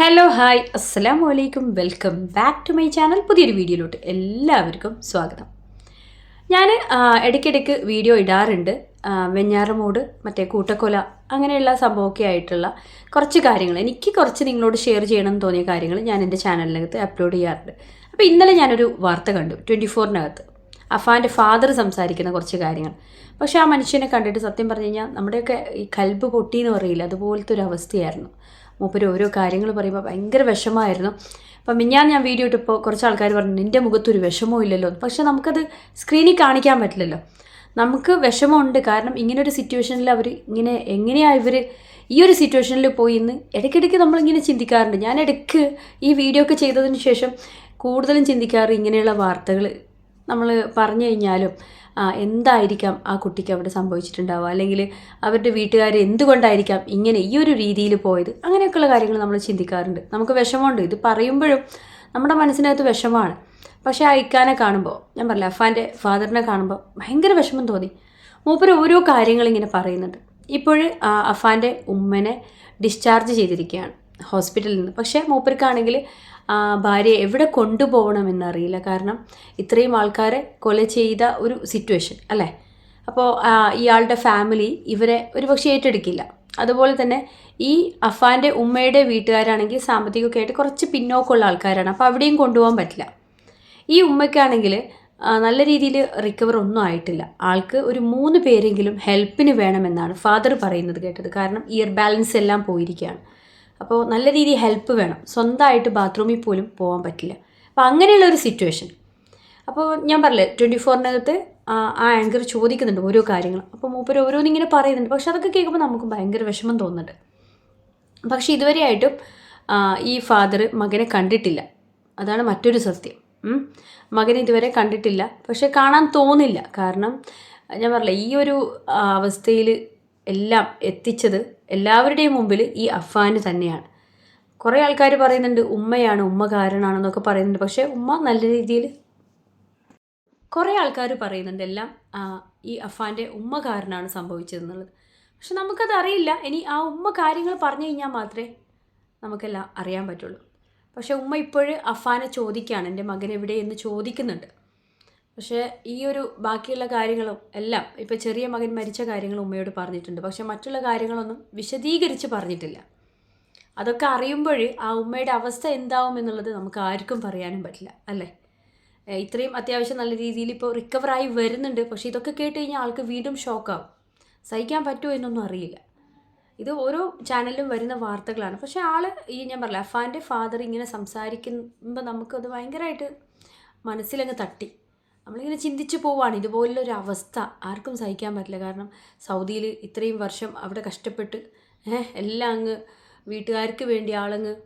Hello hi അസ്സാം വലൈക്കും welcome back to my channel പുതിയൊരു വീഡിയോയിലോട്ട് എല്ലാവർക്കും സ്വാഗതം. ഞാൻ ഇടയ്ക്കിടയ്ക്ക് വീഡിയോ ഇടാറുണ്ട്. വെഞ്ഞാറമൂട് മറ്റേ കൂട്ടക്കൊല അങ്ങനെയുള്ള സംഭവമൊക്കെ ആയിട്ടുള്ള കുറച്ച് കാര്യങ്ങൾ. എനിക്ക് കുറച്ച് നിങ്ങളോട് ഷെയർ ചെയ്യണം എന്ന് തോന്നിയ കാര്യങ്ങൾ ഞാൻ എന്റെ ചാനലിനകത്ത് അപ്ലോഡ് ചെയ്യാറുണ്ട്. അപ്പോൾ ഇന്നലെ ഞാനൊരു വാർത്ത കണ്ടു ട്വന്റി ഫോറിനകത്ത് അഫാന്റെ ഫാദർ സംസാരിക്കുന്ന കുറച്ച് കാര്യങ്ങൾ. പക്ഷേ ആ മനുഷ്യനെ കണ്ടിട്ട് സത്യം പറഞ്ഞു കഴിഞ്ഞാൽ നമ്മുടെയൊക്കെ ഈ കൽബ് പൊട്ടി എന്ന് പറയില്ല അതുപോലത്തെ ഒരു അവസ്ഥയായിരുന്നു. മൂപ്പര് ഓരോ കാര്യങ്ങൾ പറയുമ്പോൾ ഭയങ്കര വിഷമമായിരുന്നു അപ്പം മിഞ്ഞാൻ ഞാൻ വീഡിയോ ഇട്ടപ്പോൾ കുറച്ച് ആൾക്കാർ പറഞ്ഞു നിന്റെ മുഖത്തൊരു വിഷമവും ഇല്ലല്ലോ. പക്ഷെ പക്ഷേ നമുക്കത് സ്ക്രീനിൽ കാണിക്കാൻ പറ്റില്ലല്ലോ. നമുക്ക് വിഷമമുണ്ട്. കാരണം ഇങ്ങനെ ഒരു സിറ്റുവേഷനിൽ അവർ ഇങ്ങനെ എങ്ങനെയാണ് ഇവർ ഈ ഒരു സിറ്റുവേഷനിൽ പോയി ഇന്ന് ഇടയ്ക്കിടയ്ക്ക് നമ്മളിങ്ങനെ ചിന്തിക്കാറുണ്ട്. ഞാൻ ഇടയ്ക്ക് ഈ വീഡിയോ ഒക്കെ ചെയ്തതിന് ശേഷം കൂടുതലും ചിന്തിക്കാറ് ഇങ്ങനെയുള്ള വാർത്തകൾ നമ്മൾ പറഞ്ഞു കഴിഞ്ഞാലും എന്തായിരിക്കാം ആ കുട്ടിക്ക് അവിടെ സംഭവിച്ചിട്ടുണ്ടാവുക? അല്ലെങ്കിൽ അവരുടെ വീട്ടുകാർ എന്തുകൊണ്ടായിരിക്കാം ഇങ്ങനെ ഈ ഒരു രീതിയിൽ പോയത്? അങ്ങനെയൊക്കെയുള്ള കാര്യങ്ങൾ നമ്മൾ ചിന്തിക്കാറുണ്ട്. നമുക്ക് വിഷമമുണ്ട്. ഇത് പറയുമ്പോഴും നമ്മുടെ മനസ്സിനകത്ത് വിഷമമാണ്. പക്ഷേ ആ ഇക്കാനെ കാണുമ്പോൾ ഞാൻ പറഞ്ഞില്ല അഫാന്റെ ഫാദറിനെ കാണുമ്പോൾ ഭയങ്കര വിഷമം തോന്നി. മൂപ്പര് ഓരോ കാര്യങ്ങൾ ഇങ്ങനെ പറയുന്നുണ്ട്. ഇപ്പോൾ അഫാന്റെ ഉമ്മനെ ഡിസ്ചാർജ് ചെയ്തിരിക്കുകയാണ്. ഹോസ്പിറ്റലിൽ നിന്ന് പക്ഷേ മൂപ്പർക്കാണെങ്കിൽ ഭാര്യയെ എവിടെ കൊണ്ടുപോകണമെന്നറിയില്ല. കാരണം ഇത്രയും ആൾക്കാരെ കൊല ചെയ്ത ഒരു സിറ്റുവേഷൻ അല്ലേ? അപ്പോൾ ഇയാളുടെ ഫാമിലി ഇവരെ ഒരുപക്ഷെ ഏറ്റെടുക്കില്ല. അതുപോലെ തന്നെ ഈ അഫാന്റെ ഉമ്മയുടെ വീട്ടുകാരാണെങ്കിൽ സാമ്പത്തികമൊക്കെ ആയിട്ട് കുറച്ച് പിന്നോക്കമുള്ള ആൾക്കാരാണ്. അപ്പോൾ അവിടെയും കൊണ്ടുപോകാൻ പറ്റില്ല. ഈ ഉമ്മയ്ക്കാണെങ്കിൽ നല്ല രീതിയിൽ റിക്കവർ ഒന്നും ആയിട്ടില്ല. ആൾക്ക് ഒരു മൂന്ന് പേരെങ്കിലും ഹെൽപ്പിന് വേണമെന്നാണ് ഫാദർ പറയുന്നത് കേട്ടത്. കാരണം ഇയർ ബാലൻസ് എല്ലാം പോയിരിക്കുകയാണ്. അപ്പോൾ നല്ല രീതിയിൽ ഹെൽപ്പ് വേണം. സ്വന്തമായിട്ട് ബാത്റൂമിൽ പോലും പോകാൻ പറ്റില്ല. അപ്പോൾ അങ്ങനെയുള്ള ഒരു സിറ്റുവേഷൻ അപ്പോൾ ഞാൻ പറഞ്ഞില്ലേ ട്വന്റി ഫോറിനകത്ത് ആ ആങ്കർ ചോദിക്കുന്നുണ്ട് ഓരോ കാര്യങ്ങളും. അപ്പോൾ മൂപ്പർ ഓരോന്നിങ്ങനെ പറയുന്നുണ്ട്. പക്ഷെ അതൊക്കെ കേൾക്കുമ്പോൾ നമുക്ക് ഭയങ്കര വിഷമം തോന്നുന്നുണ്ട്. പക്ഷേ ഇതുവരെയായിട്ടും ഈ ഫാദർ മകനെ കണ്ടിട്ടില്ല. അതാണ് മറ്റൊരു സത്യം. മകൻ ഇതുവരെ കണ്ടിട്ടില്ല. പക്ഷെ കാണാൻ തോന്നില്ല. കാരണം ഞാൻ പറഞ്ഞില്ല ഈ ഒരു അവസ്ഥയിൽ എല്ലാം എത്തിച്ചത് എല്ലാവരുടെയും മുമ്പിൽ ഈ അഫാന് തന്നെയാണ്. കുറേ ആൾക്കാർ പറയുന്നുണ്ട് ഉമ്മയാണ് ഉമ്മ കാരണമാണെന്നൊക്കെ പറയുന്നുണ്ട്. പക്ഷേ ഉമ്മ നല്ല രീതിയിൽ കുറേ ആൾക്കാർ പറയുന്നുണ്ട് എല്ലാം ഈ അഫാന്റെ ഉമ്മ കാരണമാണ് സംഭവിച്ചതെന്നുള്ളത്. പക്ഷെ നമുക്കത് അറിയില്ല. ഇനി ആ ഉമ്മ കാര്യങ്ങൾ പറഞ്ഞു കഴിഞ്ഞാൽ മാത്രമേ നമുക്കെല്ലാം അറിയാൻ പറ്റുള്ളൂ. പക്ഷേ ഉമ്മ ഇപ്പോഴും അഫാനെ ചോദിക്കുകയാണ്. എന്റെ മകൻ എവിടെ? എന്ന് ചോദിക്കുന്നുണ്ട്. പക്ഷേ ഈ ഒരു ബാക്കിയുള്ള കാര്യങ്ങളും എല്ലാം ഇപ്പോൾ ചെറിയ മകൻ മരിച്ച കാര്യങ്ങൾ ഉമ്മയോട് പറഞ്ഞിട്ടുണ്ട്. പക്ഷെ മറ്റുള്ള കാര്യങ്ങളൊന്നും വിശദീകരിച്ച് പറഞ്ഞിട്ടില്ല. അതൊക്കെ അറിയുമ്പോൾ ആ ഉമ്മയുടെ അവസ്ഥ എന്താവും എന്നുള്ളത് നമുക്ക് ആർക്കും പറയാനും പറ്റില്ല അല്ലേ? ഇത്രയും അത്യാവശ്യം നല്ല രീതിയിൽ ഇപ്പോൾ റിക്കവറായി വരുന്നുണ്ട്. പക്ഷേ ഇതൊക്കെ കേട്ട് കഴിഞ്ഞാൽ ആൾക്ക് വീണ്ടും ഷോക്കാവും സഹിക്കാൻ പറ്റുമോ എന്നൊന്നും അറിയില്ല. ഇത് ഓരോ ചാനലിലും വരുന്ന വാർത്തകളാണ്. പക്ഷേ ആൾ ഈ ഞാൻ പറഞ്ഞില്ല അഫാന്റെ ഫാദർ ഇങ്ങനെ സംസാരിക്കുമ്പോൾ നമുക്കത് ഭയങ്കരമായിട്ട് മനസ്സിലങ്ങ് തട്ടി. നമ്മളിങ്ങനെ ചിന്തിച്ച് പോവാണ്. ഇതുപോലുള്ളൊരു അവസ്ഥ. ആർക്കും സഹിക്കാൻ പറ്റില്ല. കാരണം സൗദിയിൽ ഇത്രയും വർഷം അവിടെ കഷ്ടപ്പെട്ട് എല്ലാം അങ്ങ് വീട്ടുകാർക്ക് വേണ്ടി ആളങ്ങ്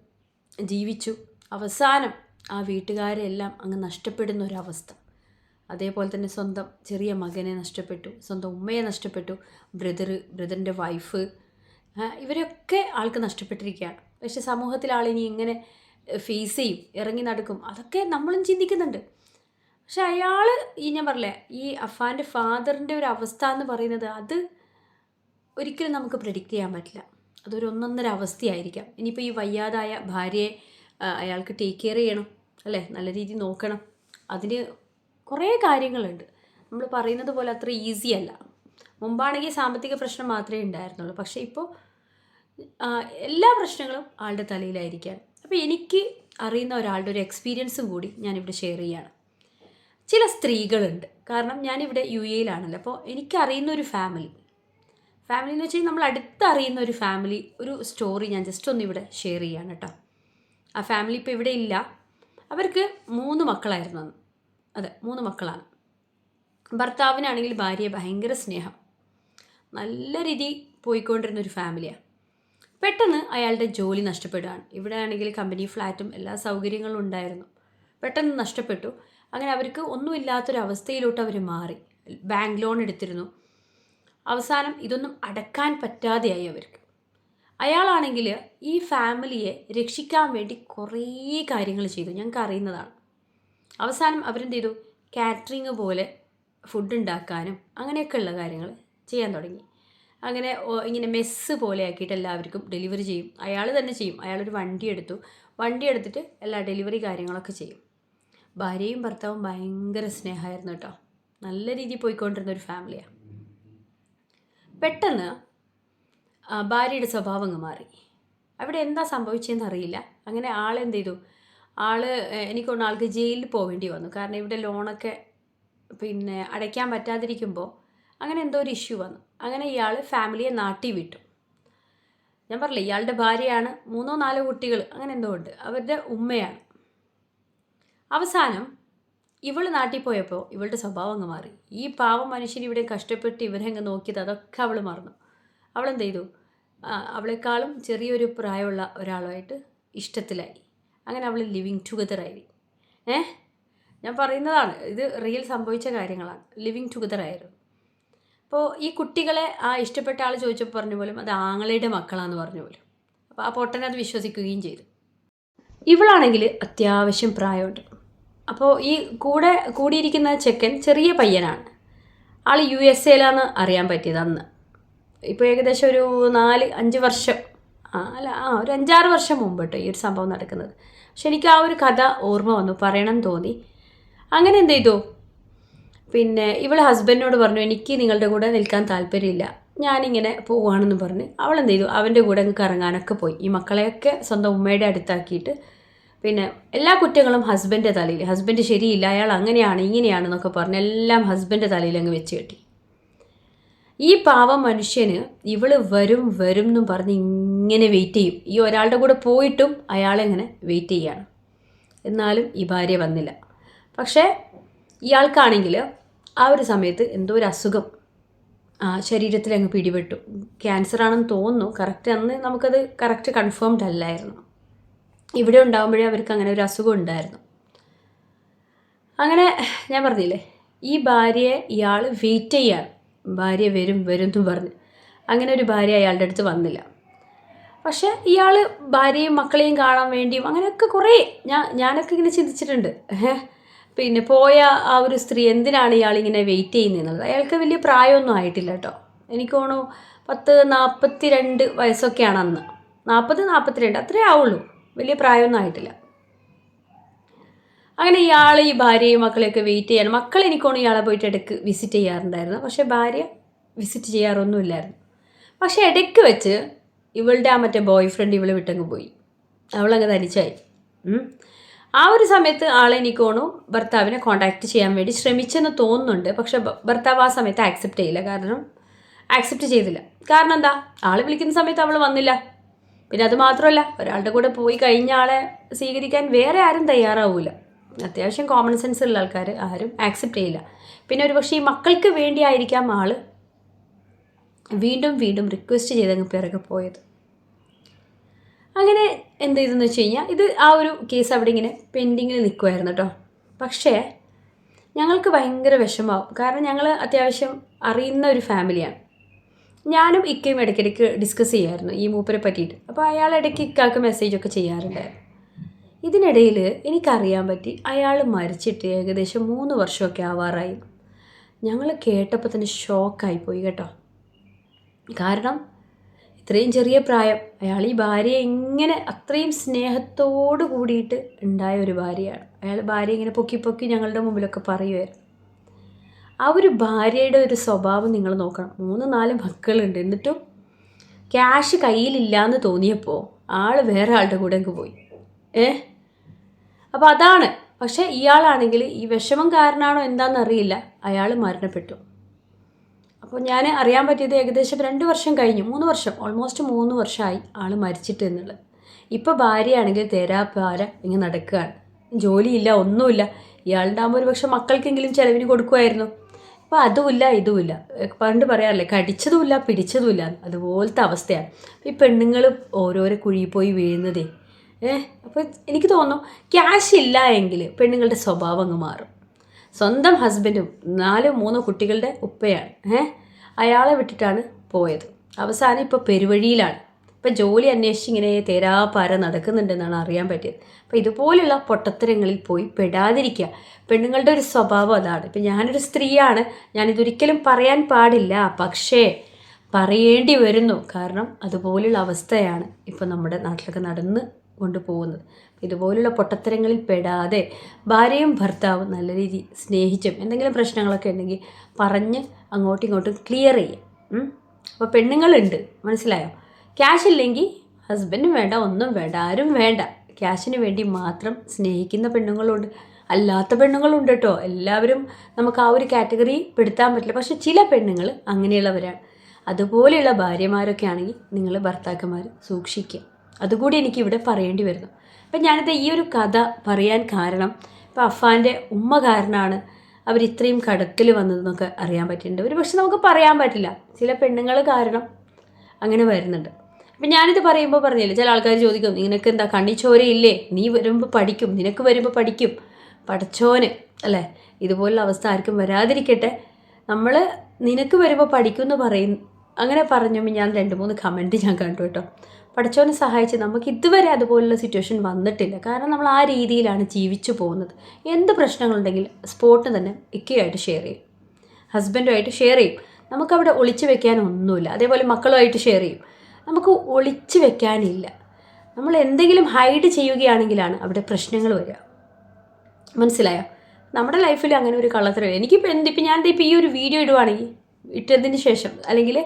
ജീവിച്ചു. അവസാനം ആ വീട്ടുകാരെ എല്ലാം അങ്ങ് നഷ്ടപ്പെടുന്ന ഒരവസ്ഥ അതേപോലെ തന്നെ സ്വന്തം ചെറിയ മകനെ നഷ്ടപ്പെട്ടു സ്വന്തം ഉമ്മയെ നഷ്ടപ്പെട്ടു ബ്രദർ ബ്രദറിന്റെ വൈഫ് ഇവരൊക്കെ ആൾക്ക് നഷ്ടപ്പെട്ടിരിക്കുകയാണ്. പക്ഷെ സമൂഹത്തിൽ ആളിനി എങ്ങനെ ഫേസ് ചെയ്യും ഇറങ്ങി നടക്കും. അതൊക്കെ നമ്മളും ചിന്തിക്കുന്നുണ്ട്. പക്ഷെ അയാൾ ഈ ഞാൻ പറഞ്ഞില്ലേ ഈ അഫാന്റെ ഫാദറിന്റെ ഒരു അവസ്ഥ എന്ന് പറയുന്നത് അത് ഒരിക്കലും നമുക്ക് പ്രെഡിക്റ്റ് ചെയ്യാൻ പറ്റില്ല. അതൊരു ഒന്നൊന്നര അവസ്ഥയായിരിക്കാം. ഇനിയിപ്പോൾ ഈ വയ്യാതായ ഭാര്യയെ അയാൾക്ക് ടേക്ക് കെയർ ചെയ്യണം അല്ലേ? നല്ല രീതിയിൽ നോക്കണം. അതിന് കുറേ കാര്യങ്ങളുണ്ട്. നമ്മൾ പറയുന്നത് പോലെ അത്ര ഈസി അല്ല. മുമ്പാണെങ്കിൽ സാമ്പത്തിക പ്രശ്നം മാത്രമേ ഉണ്ടായിരുന്നുള്ളൂ. പക്ഷേ ഇപ്പോൾ എല്ലാ പ്രശ്നങ്ങളും ആളുടെ തലയിലായിരിക്കാം. അപ്പോൾ എനിക്ക് അറിയുന്ന ഒരാളുടെ ഒരു എക്സ്പീരിയൻസും കൂടി ഞാനിവിടെ ഷെയർ ചെയ്യാണ്. ചില സ്ത്രീകളുണ്ട്. കാരണം ഞാനിവിടെ യു എയിലാണല്ലോ. അപ്പോൾ എനിക്കറിയുന്ന ഒരു ഫാമിലി ഫാമിലി എന്ന് വെച്ചാൽ നമ്മൾ അടുത്തറിയുന്ന ഒരു ഫാമിലി ഒരു സ്റ്റോറി ഞാൻ ജസ്റ്റ് ഒന്ന് ഇവിടെ ഷെയർ ചെയ്യാണ് കേട്ടോ. ആ ഫാമിലി ഇപ്പോൾ ഇവിടെ ഇല്ല. അവർക്ക് മൂന്ന് മക്കളായിരുന്നു അന്ന്. അതെ മൂന്ന് മക്കളാണ്. ഭർത്താവിനാണെങ്കിൽ ഭാര്യയെ ഭയങ്കര സ്നേഹം. നല്ല രീതി പോയിക്കൊണ്ടിരുന്ന ഒരു ഫാമിലിയാണ് പെട്ടെന്ന് അയാളുടെ ജോലി നഷ്ടപ്പെടുകയാണ്. ഇവിടെ ആണെങ്കിൽ കമ്പനി ഫ്ലാറ്റും എല്ലാ സൗകര്യങ്ങളും ഉണ്ടായിരുന്നു. പെട്ടെന്ന് നഷ്ടപ്പെട്ടു. അങ്ങനെ അവർക്ക് ഒന്നുമില്ലാത്തൊരവസ്ഥയിലോട്ട് അവർ മാറി. ബാങ്ക് ലോൺ എടുത്തിരുന്നു. അവസാനം ഇതൊന്നും അടക്കാൻ പറ്റാതെയായി അവർക്ക്. അയാളാണെങ്കിൽ ഈ ഫാമിലിയെ രക്ഷിക്കാൻ വേണ്ടി കുറേ കാര്യങ്ങൾ ചെയ്തു. ഞങ്ങൾക്ക് അറിയുന്നതാണ്. അവസാനം അവരെന്ത് ചെയ്തു? കാറ്ററിങ് പോലെ ഫുഡ് ഉണ്ടാക്കാനും അങ്ങനെയൊക്കെയുള്ള കാര്യങ്ങൾ ചെയ്യാൻ തുടങ്ങി. അങ്ങനെ ഇങ്ങനെ മെസ്സ് പോലെ ആക്കിയിട്ട് എല്ലാവർക്കും ഡെലിവറി ചെയ്യും. അയാൾ തന്നെ ചെയ്യും. അയാളൊരു വണ്ടി എടുത്തു. വണ്ടി എടുത്തിട്ട് എല്ലാ ഡെലിവറി കാര്യങ്ങളൊക്കെ ചെയ്യും. ഭാര്യയും ഭർത്താവും ഭയങ്കര സ്നേഹമായിരുന്നു കേട്ടോ. നല്ല രീതിയിൽ പോയിക്കൊണ്ടിരുന്ന ഒരു ഫാമിലിയാണ് പെട്ടെന്ന് ഭാര്യയുടെ സ്വഭാവം അങ്ങ് മാറി. അവിടെ എന്താ സംഭവിച്ചതെന്ന് അറിയില്ല. അങ്ങനെ ആളെന്ത് ചെയ്തു? ആൾ എനിക്കൊന്ന് എനിക്ക് ആൾക്ക് ജയിലിൽ പോവേണ്ടി വന്നു. കാരണം ഇവിടെ ലോണൊക്കെ പിന്നെ അടയ്ക്കാൻ പറ്റാതിരിക്കുമ്പോൾ അങ്ങനെ എന്തോ ഒരു ഇഷ്യൂ വന്നു. അങ്ങനെ ഇയാൾ ഫാമിലിയെ നാട്ടി വിട്ടു. ഞാൻ പറഞ്ഞില്ല ഇയാളുടെ ഭാര്യയാണ് മൂന്നോ നാലോ കുട്ടികൾ അങ്ങനെ എന്തോ ഉണ്ട്. അവരുടെ ഉമ്മയാണ്. അവസാനം ഇവൾ നാട്ടിൽ പോയപ്പോൾ ഇവളുടെ സ്വഭാവം അങ്ങ് മാറി. ഈ പാവം മനുഷ്യൻ ഇവിടെ കഷ്ടപ്പെട്ട് ഇവരെ അങ്ങ് നോക്കിയത് അതൊക്കെ അവൾ മറന്നു. അവളെന്ത് ചെയ്തു? അവളെക്കാളും ചെറിയൊരു പ്രായമുള്ള ഒരാളുമായിട്ട് ഇഷ്ടത്തിലായി. അങ്ങനെ അവൾ ലിവിങ് ടുഗദറായി ഏ? ഞാൻ പറയുന്നതാണ് ഇത് റിയൽ സംഭവിച്ച കാര്യങ്ങളാണ്. ലിവിങ് ടുഗദർ ആയിരുന്നു. അപ്പോൾ ഈ കുട്ടികളെ ആ ഇഷ്ടപ്പെട്ട ആൾ ചോദിച്ചപ്പോൾ പറഞ്ഞ പോലും അത് ആങ്ങളയുടെ മക്കളാണെന്ന് പറഞ്ഞ പോലും. അപ്പോൾ ആ പൊട്ടനെ അത് വിശ്വസിക്കുകയും ചെയ്തു. ഇവളാണെങ്കിൽ അത്യാവശ്യം പ്രായമുണ്ട്. അപ്പോൾ ഈ കൂടെ കൂടിയിരിക്കുന്ന ചെക്കൻ ചെറിയ പയ്യനാണ്. ആൾ യു എസ് എയിലാന്ന് അറിയാൻ പറ്റിയത് അന്ന്. ഇപ്പോൾ ഏകദേശം ഒരു നാല് അഞ്ച് വർഷം. ആ അല്ല ആ ഒരു അഞ്ചാറ് വർഷം മുമ്പ് കേട്ടോ ഈ ഒരു സംഭവം നടക്കുന്നത്. പക്ഷെ എനിക്ക് ആ ഒരു കഥ ഓർമ്മ വന്നു പറയണം തോന്നി. അങ്ങനെ എന്ത് ചെയ്തു? പിന്നെ ഇവൾ ഹസ്ബൻഡിനോട് പറഞ്ഞു എനിക്ക് നിങ്ങളുടെ കൂടെ നിൽക്കാൻ താല്പര്യമില്ല. ഞാനിങ്ങനെ പോവുകയാണെന്ന് പറഞ്ഞ് അവൾ എന്ത് ചെയ്തു? അവന്റെ കൂടെ അങ്ങ് കറങ്ങാനൊക്കെ പോയി. ഈ മക്കളെയൊക്കെ സ്വന്തം ഉമ്മയുടെ അടുത്താക്കിയിട്ട് പിന്നെ എല്ലാ കുറ്റങ്ങളും ഹസ്ബൻഡിന്റെ തലയിൽ. ഹസ്ബൻഡ് ശരിയില്ല അയാൾ അങ്ങനെയാണ് ഇങ്ങനെയാണ് എന്നൊക്കെ പറഞ്ഞ് എല്ലാം ഹസ്ബൻഡിന്റെ തലയിൽ അങ്ങ് വെച്ച് കെട്ടി. ഈ പാവം മനുഷ്യന് ഇവൾ വരും വരും എന്നും പറഞ്ഞ് ഇങ്ങനെ വെയിറ്റ് ചെയ്യും. ഈ ഒരാളുടെ കൂടെ പോയിട്ടും അയാളെ ഇങ്ങനെ വെയിറ്റ് ചെയ്യാണ്. എന്നാലും ഈ ഭാര്യ വന്നില്ല. പക്ഷേ ഇയാൾക്കാണെങ്കിൽ ആ ഒരു സമയത്ത് എന്തോ ഒരു അസുഖം ശരീരത്തിൽ അങ്ങ് പിടിപെട്ടു. ക്യാൻസർ ആണെന്ന് തോന്നുന്നു. കറക്റ്റ് അന്ന് നമുക്കത് കറക്റ്റ് കൺഫേംഡ് അല്ലായിരുന്നു. ഇവിടെ ഉണ്ടാകുമ്പോഴേ അവർക്ക് അങ്ങനെ ഒരു അസുഖം ഉണ്ടായിരുന്നു. അങ്ങനെ ഞാൻ പറഞ്ഞില്ലേ ഈ ഭാര്യയെ ഇയാൾ വെയിറ്റ് ചെയ്യാണ്. ഭാര്യ വരും വരും എന്ന് പറഞ്ഞ്. അങ്ങനെ ഒരു ഭാര്യ അയാളുടെ അടുത്ത് വന്നില്ല. പക്ഷേ ഇയാൾ ഭാര്യയും മക്കളെയും കാണാൻ വേണ്ടിയും അങ്ങനെയൊക്കെ കുറേ ഞാൻ ഞാനൊക്കെ ഇങ്ങനെ ചിന്തിച്ചിട്ടുണ്ട്. പിന്നെ പോയ ആ ഒരു സ്ത്രീ എന്തിനാണ് ഇയാൾ ഇങ്ങനെ വെയിറ്റ് ചെയ്യുന്നത് അയാൾക്ക് വലിയ പ്രായമൊന്നും ആയിട്ടില്ല കേട്ടോ. എനിക്ക് തോന്നുന്നു പത്ത് നാൽപ്പത്തി രണ്ട് വയസ്സൊക്കെയാണ് അന്ന്. നാൽപ്പത് നാൽപ്പത്തി രണ്ട് അത്രേ ആവുള്ളൂ. വലിയ പ്രായമൊന്നും ആയിട്ടില്ല. അങ്ങനെ ഇയാൾ ഈ ഭാര്യയും മക്കളെയൊക്കെ വെയിറ്റ് ചെയ്യാൻ മക്കൾ എനിക്കോണം ഇയാളെ പോയിട്ട് ഇടയ്ക്ക് വിസിറ്റ് ചെയ്യാറുണ്ടായിരുന്നു. പക്ഷേ ഭാര്യ വിസിറ്റ് ചെയ്യാറൊന്നുമില്ലായിരുന്നു. പക്ഷേ ഇടയ്ക്ക് വെച്ച് ഇവളുടെ ആ മറ്റേ ബോയ് ഫ്രണ്ട് ഇവളെ വിട്ടങ്ങ് പോയി. അവളങ്ങ് തനിച്ചായി. ആ ഒരു സമയത്ത് ആളെ എനിക്കോണു ഭർത്താവിനെ കോണ്ടാക്ട് ചെയ്യാൻ വേണ്ടി ശ്രമിച്ചെന്ന് തോന്നുന്നുണ്ട്. പക്ഷെ ഭർത്താവ് ആ സമയത്ത് ആക്സെപ്റ്റ് ചെയ്യില്ല. കാരണം ആക്സെപ്റ്റ് ചെയ്തില്ല. കാരണം എന്താ? ആൾ വിളിക്കുന്ന സമയത്ത് അവൾ വന്നില്ല. പിന്നെ അത് മാത്രമല്ല ഒരാളുടെ കൂടെ പോയി കഴിഞ്ഞ ആളെ സ്വീകരിക്കാൻ വേറെ ആരും തയ്യാറാവില്ല അത്യാവശ്യം കോമൺ സെൻസ് ഉള്ള ആൾക്കാർ ആരും ആക്സെപ്റ്റ് ചെയ്യില്ല. പിന്നെ ഒരു പക്ഷേ ഈ മക്കൾക്ക് വേണ്ടിയായിരിക്കാം ആൾ വീണ്ടും വീണ്ടും റിക്വസ്റ്റ് ചെയ്തങ്ങ് പിറകെ പോയത്. അങ്ങനെ എന്ത് ചെയ്തെന്ന് വെച്ച് കഴിഞ്ഞാൽ ഇത് ആ ഒരു കേസ് അവിടെ ഇങ്ങനെ പെൻഡിങ്ങിൽ നിൽക്കുമായിരുന്നു കേട്ടോ. പക്ഷേ ഞങ്ങൾക്ക് ഭയങ്കര വിഷമാവും. കാരണം ഞങ്ങൾ അത്യാവശ്യം അറിയുന്ന ഒരു ഫാമിലിയാണ് ഞാനും ഇക്കയും ഇടയ്ക്കിടയ്ക്ക് ഡിസ്കസ് ചെയ്യായിരുന്നു ഈ മൂപ്പരെ പറ്റിയിട്ട്. അപ്പോൾ അയാൾ ഇടയ്ക്ക് ഇക്കാക്ക് മെസ്സേജൊക്കെ ചെയ്യാറുണ്ട്. ഇതിനിടയിൽ എനിക്കറിയാൻ പറ്റി അയാൾ മരിച്ചിട്ട് ഏകദേശം മൂന്ന് വർഷമൊക്കെ ആവാറായി. ഞങ്ങൾ കേട്ടപ്പോൾ തന്നെ ഷോക്കായിപ്പോയി കേട്ടോ. കാരണം ഇത്രയും ചെറിയ പ്രായം അയാൾ ഈ ഭാര്യയെ ഇങ്ങനെ അത്രയും സ്നേഹത്തോട് കൂടിയിട്ട് ഉണ്ടായ ഒരു ഭാര്യയാണ്. അയാൾ ഭാര്യ ഇങ്ങനെ പൊക്കി പൊക്കി ഞങ്ങളുടെ മുമ്പിലൊക്കെ പറയുമായിരുന്നു ആ ഒരു ഭാര്യയുടെ ഒരു സ്വഭാവം നിങ്ങൾ നോക്കണം. മൂന്ന് നാല് മക്കളുണ്ട്. എന്നിട്ടും ക്യാഷ് കയ്യിലില്ലാന്ന് തോന്നിയപ്പോൾ ആൾ വേറെ ആളുടെ കൂടെ അങ്ങ് പോയി. ഏ? അപ്പോൾ അതാണ്. പക്ഷേ ഇയാളാണെങ്കിൽ ഈ വിഷമം കാരണമാണോ എന്താണെന്നറിയില്ല അയാൾ മരണപ്പെട്ടു. അപ്പോൾ ഞാൻ അറിയാൻ പറ്റിയത് ഏകദേശം രണ്ട് വർഷം കഴിഞ്ഞു. മൂന്ന് വർഷം ഓൾമോസ്റ്റ് മൂന്ന് വർഷമായി ആൾ മരിച്ചിട്ട് എന്നുള്ളത്. ഇപ്പോൾ ഭാര്യയാണെങ്കിൽ തേരാപ്പാര ഇങ്ങനെ നടക്കുകയാണ്. ജോലിയില്ല ഒന്നുമില്ല. ഇയാളുണ്ടാകുമ്പോൾ ഒരു പക്ഷെ മക്കൾക്കെങ്കിലും ചിലവിന് കൊടുക്കുമായിരുന്നു. അപ്പോൾ അതുമില്ല ഇതുമില്ല പണ്ട് പറയാറില്ലേ കടിച്ചതുമില്ല പിടിച്ചതുമില്ല അതുപോലത്തെ അവസ്ഥയാണ്. ഈ പെണ്ണുങ്ങൾ ഓരോരോ കുഴിയിൽ പോയി വീഴുന്നതേ. ഏഹ് അപ്പോൾ എനിക്ക് തോന്നുന്നു ക്യാഷ് ഇല്ല എങ്കിൽ പെണ്ണുങ്ങളുടെ സ്വഭാവം അങ്ങ് മാറും. സ്വന്തം ഹസ്ബൻഡും നാലോ മൂന്നോ കുട്ടികളുടെ ഉപ്പയാണ്. ഏഹ് അയാളെ വിട്ടിട്ടാണ് പോയത്. അവസാനം ഇപ്പോൾ പെരുവഴിയിലാണ്. ഇപ്പം ജോലി അന്വേഷിച്ച് ഇങ്ങനെ തേരാപ്പാര നടക്കുന്നുണ്ടെന്നാണ് അറിയാൻ പറ്റിയത്. അപ്പോൾ ഇതുപോലുള്ള പൊട്ടത്തരങ്ങളിൽ പോയി പെടാതിരിക്കുക. പെണ്ണുങ്ങളുടെ ഒരു സ്വഭാവം അതാണ്. ഇപ്പം ഞാനൊരു സ്ത്രീയാണ്. ഞാനിതൊരിക്കലും പറയാൻ പാടില്ല. പക്ഷേ പറയേണ്ടി വരുന്നു. കാരണം അതുപോലുള്ള അവസ്ഥയാണ് ഇപ്പോൾ നമ്മുടെ നാട്ടിലൊക്കെ നടന്ന് കൊണ്ടുപോകുന്നത്. ഇതുപോലുള്ള പൊട്ടത്തരങ്ങളിൽ പെടാതെ ഭാര്യയും ഭർത്താവും നല്ല രീതി സ്നേഹിച്ചും എന്തെങ്കിലും പ്രശ്നങ്ങളൊക്കെ ഉണ്ടെങ്കിൽ പറഞ്ഞ് അങ്ങോട്ടും ഇങ്ങോട്ടും ക്ലിയർ ചെയ്യും. അപ്പോൾ പെണ്ണുങ്ങളുണ്ട്. മനസ്സിലായോ? ക്യാഷ് ഇല്ലെങ്കിൽ ഹസ്ബൻഡും വേണ്ട ഒന്നും വേണ്ട ആരും വേണ്ട. ക്യാഷിന് വേണ്ടി മാത്രം സ്നേഹിക്കുന്ന പെണ്ണുങ്ങളുണ്ട്. അല്ലാത്ത പെണ്ണുങ്ങളുണ്ട് കേട്ടോ. എല്ലാവരും നമുക്ക് ആ ഒരു കാറ്റഗറി പെടുത്താൻ പറ്റില്ല. പക്ഷെ ചില പെണ്ണുങ്ങൾ അങ്ങനെയുള്ളവരാണ്. അതുപോലെയുള്ള ഭാര്യമാരൊക്കെ ആണെങ്കിൽ നിങ്ങൾ ഭർത്താക്കന്മാർ സൂക്ഷിക്കുക. അതുകൂടി എനിക്കിവിടെ പറയേണ്ടി വരുന്നു. അപ്പം ഞാനിത് ഈ ഒരു കഥ പറയാൻ കാരണം ഇപ്പം അഫാന്റെ ഉമ്മ കാരണമാണ് അവർ ഇത്രയും കടത്തിൽ വന്നതെന്നൊക്കെ അറിയാൻ പറ്റിയിട്ടുണ്ട്. ഒരു പക്ഷെ നമുക്ക് പറയാൻ പറ്റില്ല. ചില പെണ്ണുങ്ങൾ കാരണം അങ്ങനെ വരുന്നുണ്ട്. അപ്പം ഞാനിത് പറയുമ്പോൾ പറഞ്ഞില്ല ചില ആൾക്കാർ ചോദിക്കും നിനക്ക് എന്താ കണ്ണി ചോരയില്ലേ നീ വരുമ്പോൾ പഠിക്കും നിനക്ക് വരുമ്പോൾ പഠിക്കും. പഠിച്ചോന് അല്ലേ? ഇതുപോലുള്ള അവസ്ഥ ആർക്കും വരാതിരിക്കട്ടെ. നമ്മൾ നിനക്ക് വരുമ്പോൾ പഠിക്കും എന്ന് പറയും അങ്ങനെ പറഞ്ഞപ്പോൾ ഞാൻ രണ്ട് മൂന്ന് കമന്റ് ഞാൻ കണ്ടു കേട്ടോ. പഠിച്ചവനെ സഹായിച്ച് നമുക്ക് ഇതുവരെ അതുപോലുള്ള സിറ്റുവേഷൻ വന്നിട്ടില്ല. കാരണം നമ്മൾ ആ രീതിയിലാണ് ജീവിച്ചു പോകുന്നത്. എന്ത് പ്രശ്നങ്ങളുണ്ടെങ്കിൽ സ്പോട്ടിന് തന്നെ ഇക്കയായിട്ട് ഷെയർ ചെയ്യും. ഹസ്ബൻഡുമായിട്ട് ഷെയർ ചെയ്യും. നമുക്കവിടെ ഒളിച്ചു വെക്കാൻ ഒന്നുമില്ല. അതേപോലെ മക്കളുമായിട്ട് ഷെയർ ചെയ്യും. നമുക്ക് ഒളിച്ചു വെക്കാനില്ല. നമ്മൾ എന്തെങ്കിലും ഹൈഡ് ചെയ്യുകയാണെങ്കിലാണ് അവിടെ പ്രശ്നങ്ങൾ വരിക. മനസ്സിലായോ? നമ്മുടെ ലൈഫിൽ അങ്ങനെ ഒരു കള്ളത്തരം എനിക്കിപ്പോൾ എന്തിപ്പോൾ ഞാൻ ഇപ്പോൾ ഈ ഒരു വീഡിയോ ഇടുവാണെങ്കിൽ ഇട്ടതിന് ശേഷം അല്ലെങ്കിൽ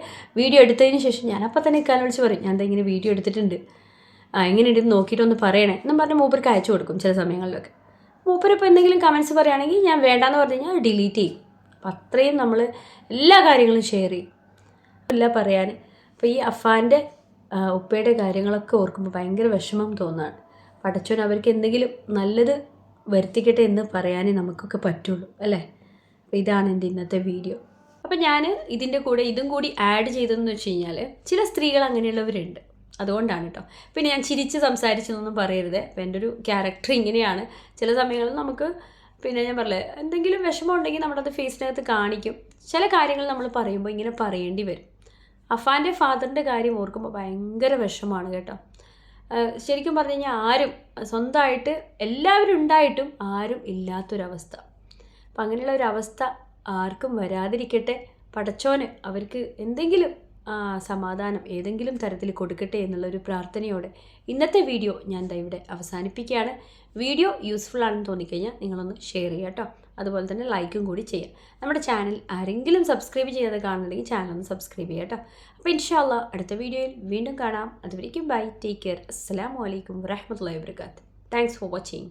വീഡിയോ എടുത്തതിന് ശേഷം ഞാൻ അപ്പം തന്നെ ഇക്കാൻ വിളിച്ച് പറയും. ഞാൻ ഇങ്ങനെ വീഡിയോ എടുത്തിട്ടുണ്ട്. ആ എങ്ങനെ ഇടും നോക്കിയിട്ടൊന്ന് പറയണേ എന്നും പറഞ്ഞ് മൂപ്പർക്ക് അയച്ചു കൊടുക്കും ചില സമയങ്ങളിലൊക്കെ. മൂപ്പർ ഇപ്പോൾ എന്തെങ്കിലും കമൻസ് പറയുകയാണെങ്കിൽ ഞാൻ വേണ്ടാന്ന് പറഞ്ഞു കഴിഞ്ഞാൽ ഡിലീറ്റ് ചെയ്യും. അപ്പം അത്രയും നമ്മൾ എല്ലാ കാര്യങ്ങളും ഷെയർ ചെയ്യും. എല്ലാം പറയാൻ അപ്പോൾ ഈ അഫാന്റെ ഉപ്പയുടെ കാര്യങ്ങളൊക്കെ ഓർക്കുമ്പോൾ ഭയങ്കര വിഷമം തോന്നാണ്. പടച്ചോൻ അവർക്ക് എന്തെങ്കിലും നല്ലത് വരുത്തിക്കട്ടെ എന്ന് പറയാനേ നമുക്കൊക്കെ പറ്റുള്ളൂ അല്ലേ? അപ്പോൾ ഇതാണ് എന്റെ ഇന്നത്തെ വീഡിയോ. അപ്പോൾ ഞാൻ ഇതിന്റെ കൂടെ ഇതും കൂടി ആഡ് ചെയ്തതെന്ന് വെച്ച് കഴിഞ്ഞാൽ ചില സ്ത്രീകൾ അങ്ങനെയുള്ളവരുണ്ട്. അതുകൊണ്ടാണ് കേട്ടോ പിന്നെ ഞാൻ ചിരിച്ച് സംസാരിച്ചതൊന്നും പറയരുത്. അപ്പോൾ എന്റെ ഒരു ക്യാരക്ടർ ഇങ്ങനെയാണ്. ചില സമയങ്ങളിൽ നമുക്ക് പിന്നെ ഞാൻ പറഞ്ഞില്ലേ എന്തെങ്കിലും വിഷമം ഉണ്ടെങ്കിൽ നമ്മളത് ഫേസിനകത്ത് കാണിക്കും. ചില കാര്യങ്ങൾ നമ്മൾ പറയുമ്പോൾ ഇങ്ങനെ പറയേണ്ടി വരും. അഫാന്റെ ഫാദറിന്റെ കാര്യം ഓർക്കുമ്പോൾ ഭയങ്കര വിഷമമാണ് കേട്ടോ. ശരിക്കും പറഞ്ഞു കഴിഞ്ഞാൽ ആരും സ്വന്തമായിട്ട് എല്ലാവരും ഉണ്ടായിട്ടും ആരും ഇല്ലാത്തൊരവസ്ഥ. അപ്പം അങ്ങനെയുള്ള ഒരു അവസ്ഥ ആർക്കും വരാതിരിക്കട്ടെ. പടച്ചോന് അവർക്ക് എന്തെങ്കിലും സമാധാനം ഏതെങ്കിലും തരത്തിൽ കൊടുക്കട്ടെ എന്നുള്ളൊരു പ്രാർത്ഥനയോടെ ഇന്നത്തെ വീഡിയോ ഞാൻ ഇവിടെ അവസാനിപ്പിക്കുകയാണ്. വീഡിയോ യൂസ്ഫുൾ ആണെന്ന് തോന്നിക്കഴിഞ്ഞാൽ നിങ്ങളൊന്ന് ഷെയർ ചെയ്യുക കേട്ടോ അതുപോലെ തന്നെ ലൈക്കും കൂടി ചെയ്യാം നമ്മുടെ ചാനൽ ആരെങ്കിലും സബ്സ്ക്രൈബ് ചെയ്യാതെ കാണുന്നുണ്ടെങ്കിൽ ചാനൽ ഒന്ന് സബ്സ്ക്രൈബ് ചെയ്യുക കേട്ടോ അപ്പോൾ ഇൻഷാല്ല അടുത്ത വീഡിയോയിൽ വീണ്ടും കാണാം. അതുവരേക്കും ബൈ ടേക്ക് കെയർ അസ്സാം വലൈക്കും വരഹമുല്ലാ വാബർക്കാത്ത് താങ്ക്സ് ഫോർ വാച്ചിങ്